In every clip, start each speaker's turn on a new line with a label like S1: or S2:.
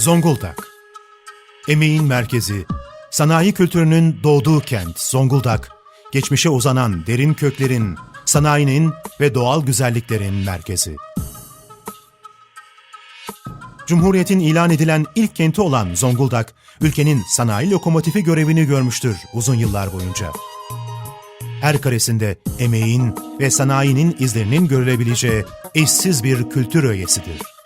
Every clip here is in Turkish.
S1: Zonguldak Emeğin merkezi, sanayi kültürünün doğduğu kent Zonguldak, geçmişe uzanan derin köklerin, sanayinin ve doğal güzelliklerin merkezi. Cumhuriyetin ilan edilen ilk kenti olan Zonguldak, ülkenin sanayi lokomotifi görevini görmüştür uzun yıllar boyunca. Her karesinde emeğin ve sanayinin izlerinin görülebileceği eşsiz bir kültür öğesidir.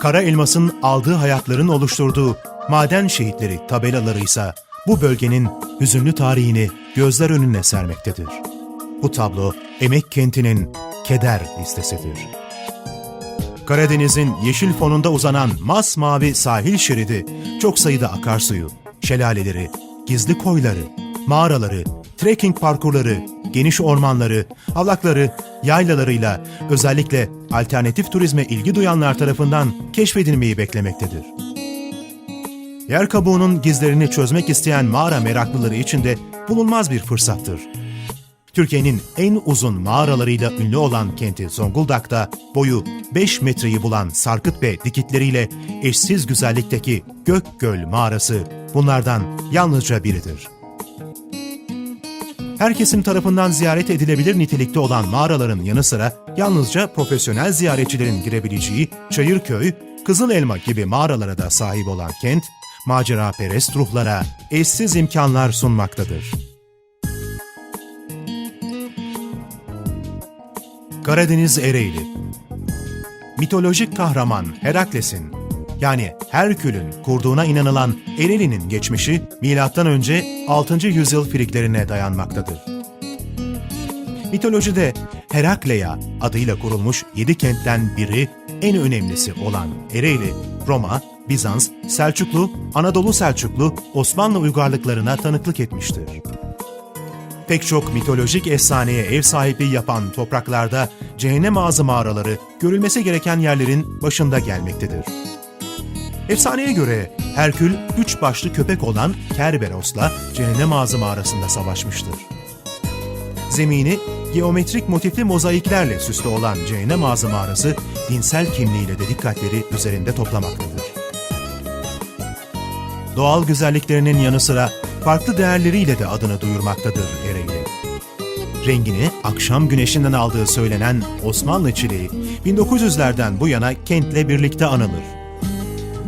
S1: Kara elmasın aldığı hayatların oluşturduğu maden şehitleri tabelaları ise bu bölgenin hüzünlü tarihini gözler önüne sermektedir. Bu tablo emek kentinin keder listesidir. Karadeniz'in yeşil fonunda uzanan masmavi sahil şeridi, çok sayıda akarsuyu, şelaleleri, gizli koyları, mağaraları, trekking parkurları, geniş ormanları, avlakları, yaylalarıyla özellikle alternatif turizme ilgi duyanlar tarafından keşfedilmeyi beklemektedir. Yer kabuğunun gizlerini çözmek isteyen mağara meraklıları için de bulunmaz bir fırsattır. Türkiye'nin en uzun mağaralarıyla ünlü olan kenti Zonguldak'ta boyu 5 metreyi bulan sarkıt ve dikitleriyle eşsiz güzellikteki Gökgöl mağarası bunlardan yalnızca biridir. Her kesim tarafından ziyaret edilebilir nitelikte olan mağaraların yanı sıra yalnızca profesyonel ziyaretçilerin girebileceği Çayırköy, Kızıl Elma gibi mağaralara da sahip olan kent, macera perest ruhlara eşsiz imkanlar sunmaktadır. Karadeniz Ereğli Mitolojik kahraman Herakles'in yani Herkül'ün kurduğuna inanılan Ereğli'nin geçmişi M.Ö. 6. yüzyıl friklerine dayanmaktadır. Mitolojide Herakleia adıyla kurulmuş yedi kentten biri en önemlisi olan Ereğli, Roma, Bizans, Selçuklu, Anadolu Selçuklu, Osmanlı uygarlıklarına tanıklık etmiştir. Pek çok mitolojik efsaneye ev sahipliği yapan topraklarda cehennem ağzı mağaraları görülmesi gereken yerlerin başında gelmektedir. Efsaneye göre Herkül üç başlı köpek olan Kerberos'la cehennem ağzı mağarasında savaşmıştır. Zemini geometrik motifli mozaiklerle süslü olan cehennem ağzı mağarası dinsel kimliğiyle de dikkatleri üzerinde toplamaktadır. Doğal güzelliklerinin yanı sıra farklı değerleriyle de adını duyurmaktadır Ereğli. Rengini akşam güneşinden aldığı söylenen Osmanlı çileği 1900'lerden bu yana kentle birlikte anılır.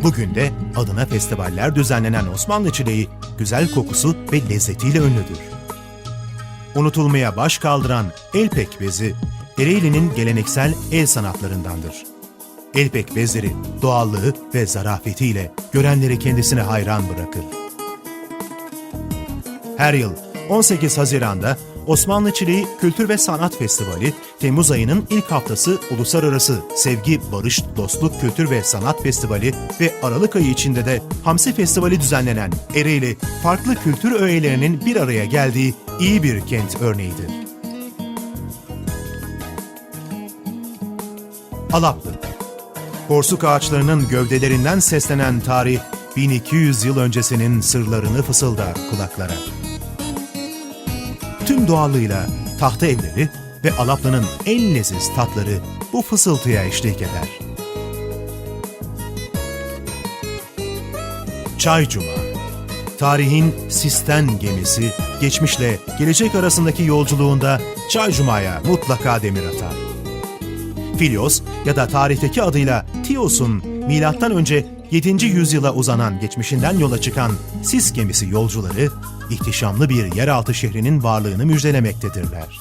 S1: Bugün de adına festivaller düzenlenen Osmanlı çileği güzel kokusu ve lezzetiyle ünlüdür. Unutulmaya baş kaldıran elpek bezi, Ereğli'nin geleneksel el sanatlarındandır. Elpek bezleri doğallığı ve zarafetiyle görenleri kendisine hayran bırakır. Her yıl 18 Haziran'da Osmanlı Çileği Kültür ve Sanat Festivali, Temmuz ayının ilk haftası Uluslararası Sevgi, Barış, Dostluk, Kültür ve Sanat Festivali ve Aralık ayı içinde de Hamsi Festivali düzenlenen Ereğli, farklı kültür öğelerinin bir araya geldiği iyi bir kent örneğidir. Alaplı Porsuk ağaçlarının gövdelerinden seslenen tarih, 1200 yıl öncesinin sırlarını fısıldar kulaklara. Tüm doğallığıyla tahta evleri ve Alaplı'nın en leziz tatları bu fısıltıya eşlik eder. Çay Cuma Tarihin sisten gemisi, geçmişle gelecek arasındaki yolculuğunda Çay Cuma'ya mutlaka demir atar. Filios ya da tarihteki adıyla Tios'un önce 7. yüzyıla uzanan geçmişinden yola çıkan Sis gemisi yolcuları ihtişamlı bir yeraltı şehrinin varlığını müjdelemektedirler.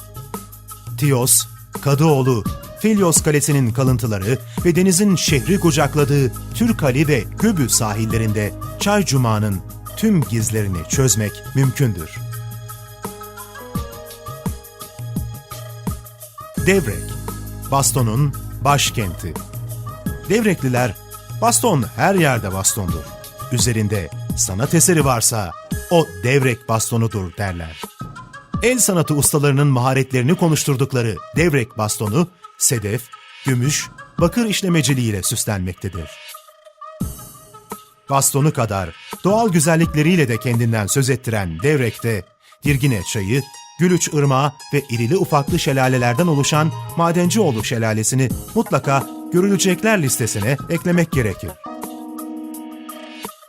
S1: Tios, Kadıoğlu, Filios Kalesi'nin kalıntıları ve denizin şehri kucakladığı Türkali ve Göbü sahillerinde Çay Cuma'nın tüm gizlerini çözmek mümkündür. Devrek, Baston'un başkenti. Devrekliler, baston her yerde bastondur. Üzerinde sanat eseri varsa o devrek bastonudur derler. El sanatı ustalarının maharetlerini konuşturdukları devrek bastonu, sedef, gümüş, bakır işlemeciliğiyle süslenmektedir. Bastonu kadar doğal güzellikleriyle de kendinden söz ettiren Devrek'te Dirgine Çayı, Gülüç Irmağı ve irili ufaklı şelalelerden oluşan Madencioğlu Şelalesi'ni mutlaka görülecekler listesine eklemek gerekir.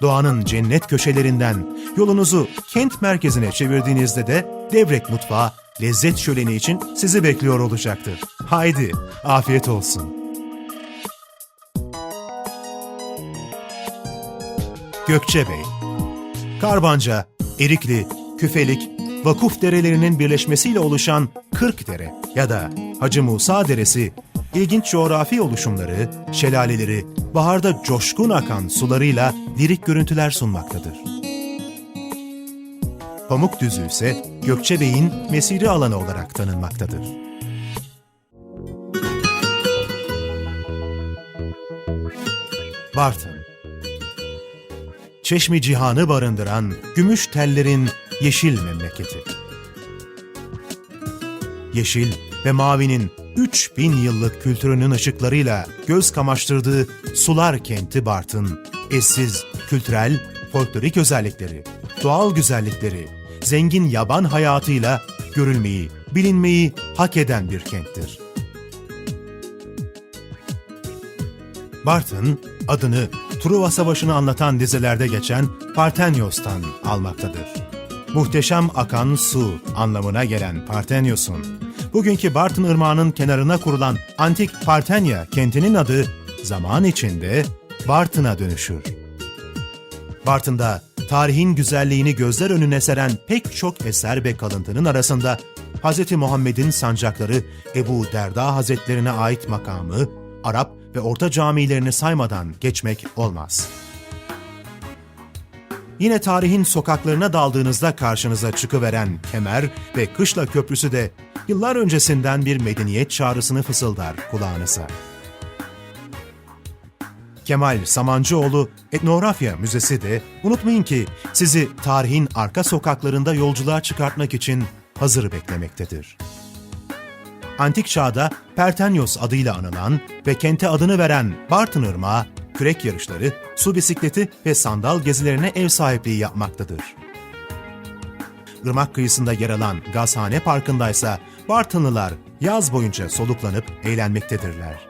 S1: Doğanın cennet köşelerinden yolunuzu kent merkezine çevirdiğinizde de Devrek Mutfağı lezzet şöleni için sizi bekliyor olacaktır. Haydi, afiyet olsun. Gökçebey Karbanca, Erikli, Küfelik, Vakuf derelerinin birleşmesiyle oluşan Kırkdere ya da Hacı Musa Deresi, ilginç coğrafi oluşumları, şelaleleri, baharda coşkun akan sularıyla lirik görüntüler sunmaktadır. Pamukdüzü ise Gökçebey'in mesire alanı olarak tanınmaktadır. Bartın Çeşmi cihanı barındıran gümüş tellerin yeşil memleketi. Yeşil ve mavinin 3000 yıllık kültürünün ışıklarıyla göz kamaştırdığı sular kenti Bartın, eşsiz kültürel, folklorik özellikleri, doğal güzellikleri, zengin yaban hayatıyla görülmeyi, bilinmeyi hak eden bir kenttir. Bartın adını Truva Savaşı'nı anlatan dizelerde geçen Partenios'tan almaktadır. Muhteşem akan su anlamına gelen Partenios'un, bugünkü Bartın Irmağı'nın kenarına kurulan antik Partenya kentinin adı zaman içinde Bartın'a dönüşür. Bartın'da tarihin güzelliğini gözler önüne seren pek çok eser ve kalıntının arasında Hz. Muhammed'in sancakları Ebu Derda Hazretlerine ait makamı, Arap ve Orta camilerini saymadan geçmek olmaz. Yine tarihin sokaklarına daldığınızda karşınıza çıkıveren Kemer ve Kışla Köprüsü de yıllar öncesinden bir medeniyet çağrısını fısıldar kulağınıza. Kemal Samancıoğlu Etnografya Müzesi de unutmayın ki sizi tarihin arka sokaklarında yolculuğa çıkartmak için hazır beklemektedir. Antik çağda Pertenios adıyla anılan ve kente adını veren Bartın Irmağı, kürek yarışları, su bisikleti ve sandal gezilerine ev sahipliği yapmaktadır. Irmak kıyısında yer alan Gazhane Parkı'ndaysa Bartınlılar yaz boyunca soluklanıp eğlenmektedirler.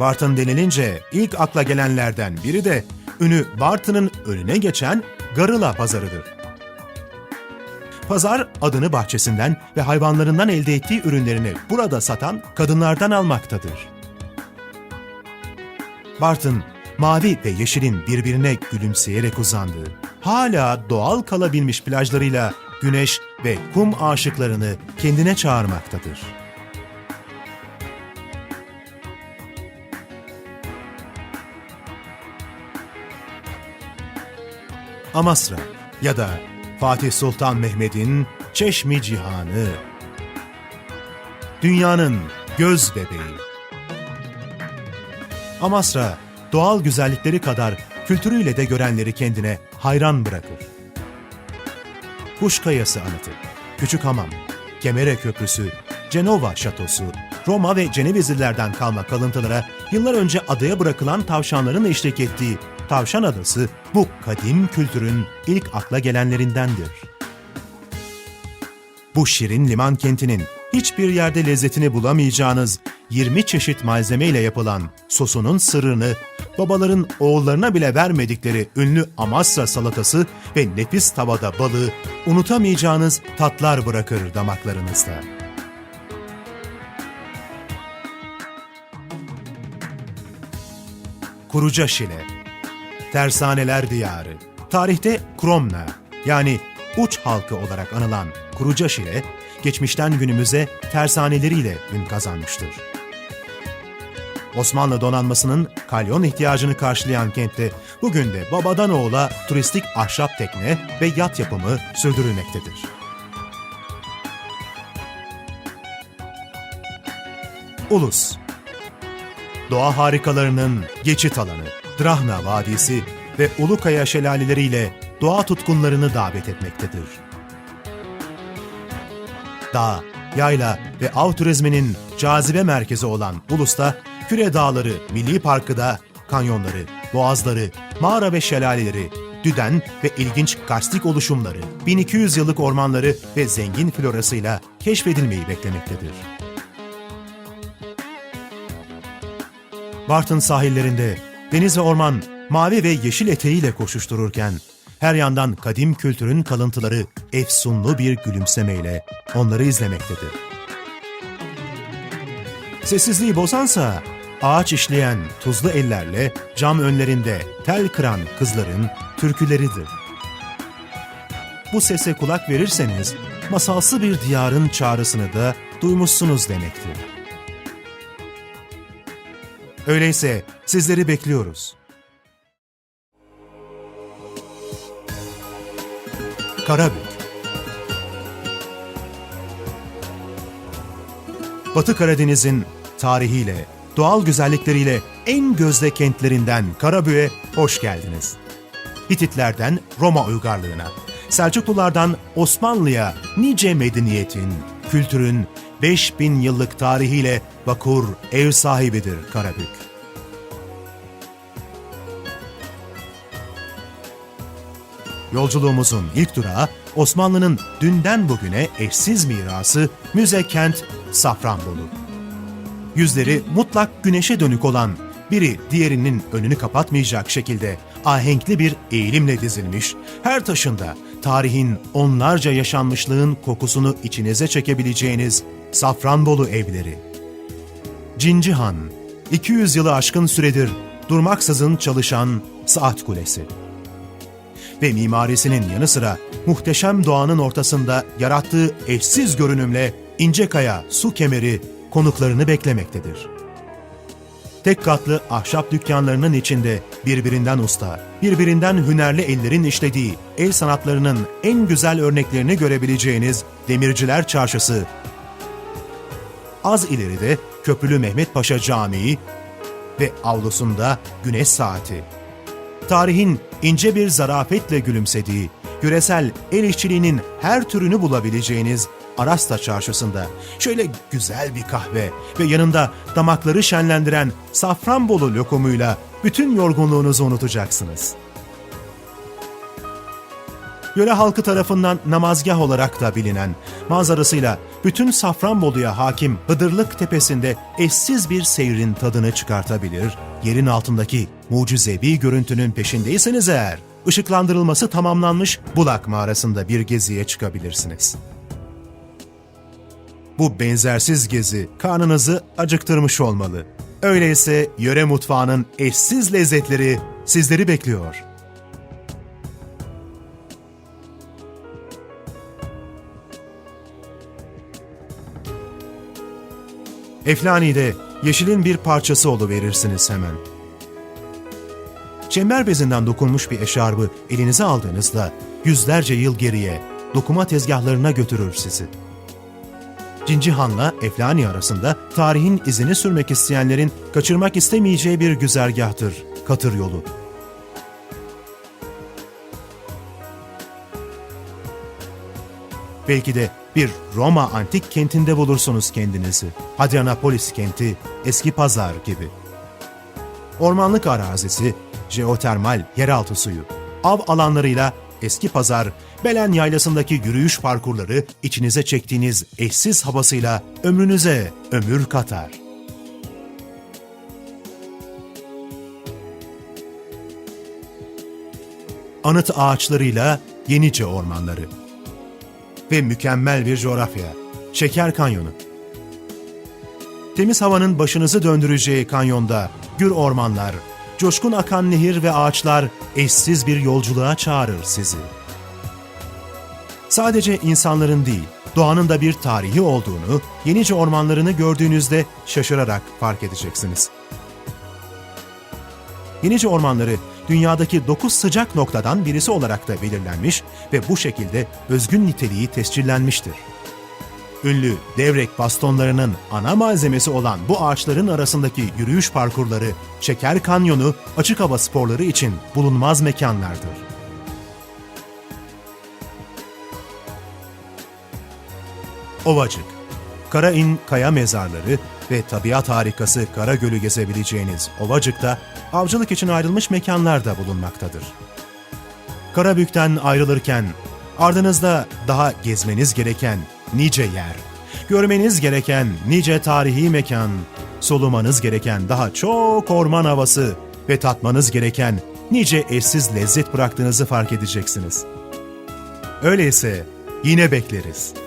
S1: Bartın denilince ilk akla gelenlerden biri de ünü Bartın'ın önüne geçen Garıla Pazarı'dır. Pazar adını bahçesinden ve hayvanlarından elde ettiği ürünlerini burada satan kadınlardan almaktadır. Bartın, mavi ve yeşilin birbirine gülümseyerek uzandığı, hala doğal kalabilmiş plajlarıyla güneş ve kum aşıklarını kendine çağırmaktadır. Amasra ya da Fatih Sultan Mehmet'in Çeşmi Cihanı. Dünyanın göz bebeği. Amasra, doğal güzellikleri kadar kültürüyle de görenleri kendine hayran bırakır. Kuş Kayası Anıtı, Küçük Hamam, Kemere Köprüsü, Cenova Şatosu, Roma ve Cenevizlilerden kalma kalıntılara yıllar önce adaya bırakılan tavşanların eşlik ettiği Tavşan Adası bu kadim kültürün ilk akla gelenlerindendir. Bu şirin liman kentinin hiçbir yerde lezzetini bulamayacağınız 20 çeşit malzemeyle yapılan sosunun sırrını, babaların oğullarına bile vermedikleri ünlü Amasra salatası ve nefis tavada balığı unutamayacağınız tatlar bırakır damaklarınızda. Kuruca Şile Tersaneler Diyarı Tarihte Kromna yani uç halkı olarak anılan Kuruca Şile, geçmişten günümüze tersaneleriyle ün kazanmıştır. Osmanlı donanmasının kalyon ihtiyacını karşılayan kentte bugün de babadan oğula turistik ahşap tekne ve yat yapımı sürdürülmektedir. Ulus Doğa harikalarının geçit alanı, Drahna Vadisi ve Ulukaya şelaleleriyle doğa tutkunlarını davet etmektedir. Dağ, yayla ve av turizminin cazibe merkezi olan Ulus'ta Küre Dağları Milli Parkı da kanyonları, boğazları, mağara ve şelaleleri, düden ve ilginç karstik oluşumları, 1200 yıllık ormanları ve zengin florasıyla keşfedilmeyi beklemektedir. Bartın sahillerinde deniz ve orman mavi ve yeşil eteğiyle koşuştururken, her yandan kadim kültürün kalıntıları efsunlu bir gülümsemeyle onları izlemektedir. Sessizliği bozansa ağaç işleyen tuzlu ellerle cam önlerinde tel kıran kızların türküleridir. Bu sese kulak verirseniz masalsı bir diyarın çağrısını da duymuşsunuz demektir. Öyleyse sizleri bekliyoruz. Karabük Batı Karadeniz'in tarihiyle, doğal güzellikleriyle en gözde kentlerinden Karabük'e hoş geldiniz. Hititlerden Roma uygarlığına, Selçuklulardan Osmanlı'ya nice medeniyetin, kültürün 5000 yıllık tarihiyle vakur ev sahibidir Karabük. Yolculuğumuzun ilk durağı Osmanlı'nın dünden bugüne eşsiz mirası Müze Kent Safranbolu. Yüzleri mutlak güneşe dönük olan, biri diğerinin önünü kapatmayacak şekilde ahenkli bir eğilimle dizilmiş, her taşında tarihin onlarca yaşanmışlığın kokusunu içinize çekebileceğiniz Safranbolu evleri. Cincihan, 200 yılı aşkın süredir durmaksızın çalışan saat kulesi ve mimarisinin yanı sıra muhteşem doğanın ortasında yarattığı eşsiz görünümle İncekaya su kemeri konuklarını beklemektedir. Tek katlı ahşap dükkanlarının içinde birbirinden usta, birbirinden hünerli ellerin işlediği el sanatlarının en güzel örneklerini görebileceğiniz Demirciler Çarşısı. Az ileride Köprülü Mehmet Paşa Camii ve avlusunda Güneş Saati tarihin ince bir zarafetle gülümsediği, yüresel el işçiliğinin her türünü bulabileceğiniz Arasta Çarşısı'nda şöyle güzel bir kahve ve yanında damakları şenlendiren Safranbolu lokumuyla bütün yorgunluğunuzu unutacaksınız. Yöre halkı tarafından namazgah olarak da bilinen, manzarasıyla bütün Safranbolu'ya hakim Hıdırlık Tepesi'nde eşsiz bir seyrin tadını çıkartabilir, yerin altındaki mucizevi görüntünün peşindeyseniz eğer, ışıklandırılması tamamlanmış Bulak Mağarası'nda bir geziye çıkabilirsiniz. Bu benzersiz gezi karnınızı acıktırmış olmalı. Öyleyse yöre mutfağının eşsiz lezzetleri sizleri bekliyor. Eflani'de yeşilin bir parçası oluverirsiniz hemen. Çember bezinden dokunmuş bir eşarbı elinize aldığınızda yüzlerce yıl geriye dokuma tezgahlarına götürür sizi. Cincihan'la Eflani arasında tarihin izini sürmek isteyenlerin kaçırmak istemeyeceği bir güzergahtır Katır yolu. Belki de bir Roma antik kentinde bulursunuz kendinizi. Hadrianapolis kenti, eski pazar gibi. Ormanlık arazisi, jeotermal yeraltı suyu, av alanlarıyla eski pazar, Belen Yaylası'ndaki yürüyüş parkurları içinize çektiğiniz eşsiz havasıyla ömrünüze ömür katar. Anıt ağaçlarıyla Yenice ormanları ve mükemmel bir coğrafya, Şeker Kanyonu. Temiz havanın başınızı döndüreceği kanyonda gür ormanlar, coşkun akan nehir ve ağaçlar eşsiz bir yolculuğa çağırır sizi. Sadece insanların değil, doğanın da bir tarihi olduğunu, Yenice ormanlarını gördüğünüzde şaşırarak fark edeceksiniz. Yenice ormanları dünyadaki 9 sıcak noktadan birisi olarak da belirlenmiş ve bu şekilde özgün niteliği tescillenmiştir. Ünlü devrek bastonlarının ana malzemesi olan bu ağaçların arasındaki yürüyüş parkurları, Şeker Kanyonu, açık hava sporları için bulunmaz mekanlardır. Ovacık, Karain Kaya Mezarları ve tabiat harikası Kara Gölü gezebileceğiniz Ovacık'ta avcılık için ayrılmış mekanlar da bulunmaktadır. Karabük'ten ayrılırken ardınızda daha gezmeniz gereken nice yer, görmeniz gereken nice tarihi mekan, solumanız gereken daha çok orman havası ve tatmanız gereken nice eşsiz lezzet bıraktığınızı fark edeceksiniz. Öyleyse yine bekleriz.